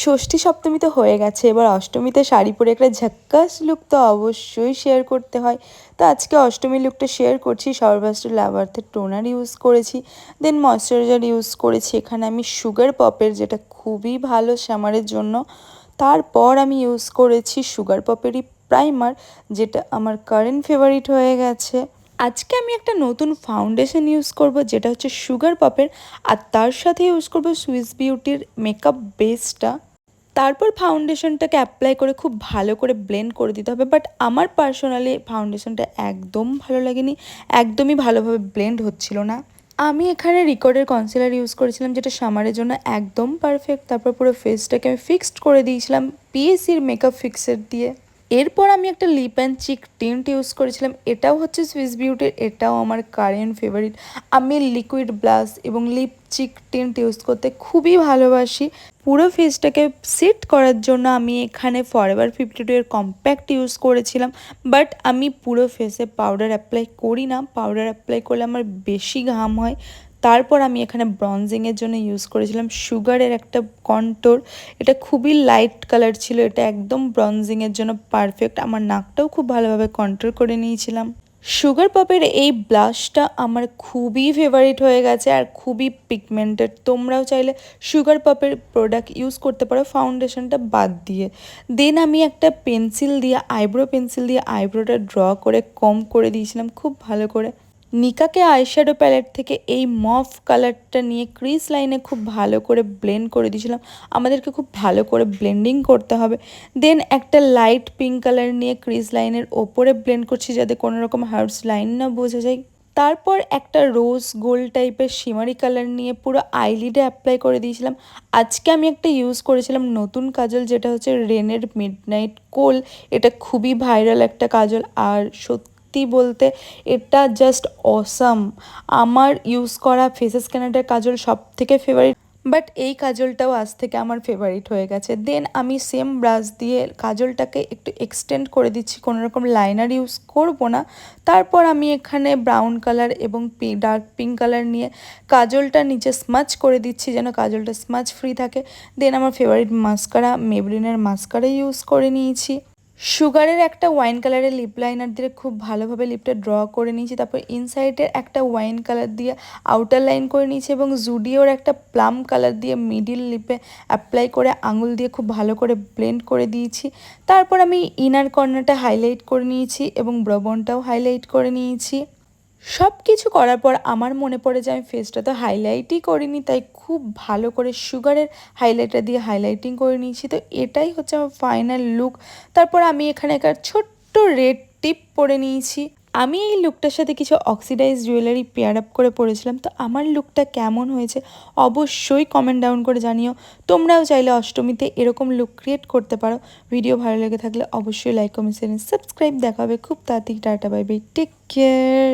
ষষ্ঠী সপ্তমী তো হয়ে গেছে। এবার অষ্টমীতে শাড়ি পরে একটা ঝাক্কাস লুক তো অবশ্যই শেয়ার করতে হয়। তো আজকে অষ্টমী লুকটা শেয়ার করছি। সর্বাস্ট লাভার্থের টোনার ইউজ করেছি। দেন ময়শ্চারাইজার ইউজ করেছি। এখানে আমি সুগার পপের যেটা খুবই ভালো শ্যামারের জন্য, তারপর আমি ইউজ করেছি সুগার পপেরই প্রাইমার যেটা আমার কারেন্ট ফেভারিট হয়ে গেছে। আজকে আমি একটা নতুন ফাউন্ডেশন ইউজ করব, যেটা হচ্ছে সুগার পপের আর তার সাথে ইউজ করব সুইস বিউটির মেকআপ বেসটা তারপর ফাউন্ডেশনটাকে অ্যাপ্লাই করে খুব ভালো করে ব্লেন্ড করে দিতে হবে বাট আমার পার্সোনালি ফাউন্ডেশনটা একদম ভালো লাগেনি, একদমই ভালোভাবে ব্লেন্ড হচ্ছিল না। আমি এখানে রিকর্ডের কনসিলার ইউজ করেছিলাম, যেটা সামারের জন্য একদম পারফেক্ট তারপর পুরো ফেসটাকে আমি ফিক্সড করে দিয়েছিলাম পিএসির মেকআপ ফিক্সের দিয়ে। এরপর আমি একটা lip and cheek tint use করেছিলাম। এটাও হচ্ছে সুইস বিউটির এটাও আমার কারেন্ট ফেভারিট আমি লিকুইড ব্লাশ এবং লিপ চিক টিন্ট ইউজ করতে খুবই ভালোবাসি। পুরো ফেসটাকে সেট করার জন্য আমি এখানে ফরএভার ফিফটি টু এর কম্প্যাক্ট ইউজ করেছিলাম। বাট আমি পুরো ফেসে পাউডার অ্যাপ্লাই করি না। পাউডার অ্যাপ্লাই করলে আমার বেশি ঘাম হয়। তারপর আমি এখানে ব্রঞ্জিংয়ের জন্য ইউজ করেছিলাম। সুগারের একটা কন্টোর এটা খুবই লাইট কালার ছিল, এটা একদম ব্রঞ্জিংয়ের জন্য পারফেক্ট আমার নাকটাও খুব ভালোভাবে কন্ট্রোল করে নিয়েছিলাম। সুগার পপের এই ব্লাশটা আমার খুবই ফেভারিট হয়ে গেছে আর খুবই পিগমেন্টেড তোমরাও চাইলে সুগার পপের প্রোডাক্ট ইউজ করতে পারো ফাউন্ডেশনটা বাদ দিয়ে। দেন আমি একটা পেন্সিল দিয়ে আইব্রো পেন্সিল দিয়ে আইব্রোটা ড্র করে কম করে দিয়েছিলাম, খুব ভালো করে। নিকাকে আইশ্যাডো প্যালেট থেকে এই মফ কালারটা নিয়ে ক্রিস লাইনে খুব ভালো করে ব্লেন্ড করে দিয়েছিলাম। আমাদেরকে খুব ভালো করে ব্লেন্ডিং করতে হবে। দেন একটা লাইট পিঙ্ক কালার নিয়ে ক্রিস লাইনের ওপরে ব্লেন্ড করছি যাতে কোনো রকম হার্বস লাইন না বোঝা যায়। তারপর একটা রোজ গোল্ড টাইপের শিমারি কালার নিয়ে পুরো আইলিডে অ্যাপ্লাই করে দিয়েছিলাম। আজকে আমি একটা ইউজ করেছিলাম নতুন কাজল, যেটা হচ্ছে রেনের মিডনাইট কোল। এটা খুবই ভাইরাল একটা কাজল। আর সত্যি সত্যি বলতে এটা জাস্ট অসাম আমার ইউজ করা ফেসেস ক্যানাডার কাজল সব থেকে ফেভারিট বাট এই কাজলটাও আজ থেকে আমার ফেভারিট হয়ে গেছে। দেন আমি সেম ব্রাশ দিয়ে কাজলটাকে একটু এক্সটেন্ড করে দিচ্ছি, কোনো রকম লাইনার ইউজ করব না। তারপর আমি এখানে ব্রাউন কালার এবং ডার্ক পিঙ্ক কালার নিয়ে কাজলটা নিচে স্মাচ করে দিচ্ছি যেন কাজলটা স্মাচ ফ্রি থাকে। দেন আমার ফেভারিট মাস্কারা মেবলিনের মাস্কারা ইউজ করে নিয়েছি। সুগারের একটা ওয়াইন কালারের লিপ লাইনার দিয়ে খুব ভালোভাবে লিপটা ড্র করে নিয়েছি। তারপর ইনসাইডের একটা ওয়াইন কালার দিয়ে আউটার লাইন করে নিয়েছি এবং জুডিওর একটা প্লাম কালার দিয়ে মিডিল লিপে অ্যাপ্লাই করে আঙুল দিয়ে খুব ভালো করে ব্লেন্ড করে দিয়েছি। তারপর আমি ইনার কর্নারটা হাইলাইট করে নিয়েছি এবং ব্রবনটাও হাইলাইট করে নিয়েছি। সব কিছু করার পর আমার মনে পড়ে যে আমি ফেসটা তো হাইলাইটই করিনি, তাই খুব ভালো করে সুগারের হাইলাইটার দিয়ে হাইলাইটিং করে নিয়েছি। তো এটাই হচ্ছে আমার ফাইনাল লুক তারপর আমি এখানে একটা ছোট্ট রেড টিপ পরে নিয়েছি। আমি এই লুকটার সাথে কিছু অক্সিডাইজ জুয়েলারি পেয়ার আপ করে পরেছিলাম। তো আমার লুকটা কেমন হয়েছে অবশ্যই কমেন্ট ডাউন করে জানিও। তোমরাও চাইলে অষ্টমীতে এরকম লুক ক্রিয়েট করতে পারো। ভিডিও ভালো লেগে থাকলে অবশ্যই লাইক কমেন্ট সাবস্ক্রাইব দেখাবে খুব তাড়াতাড়ি। Tata bye bye take care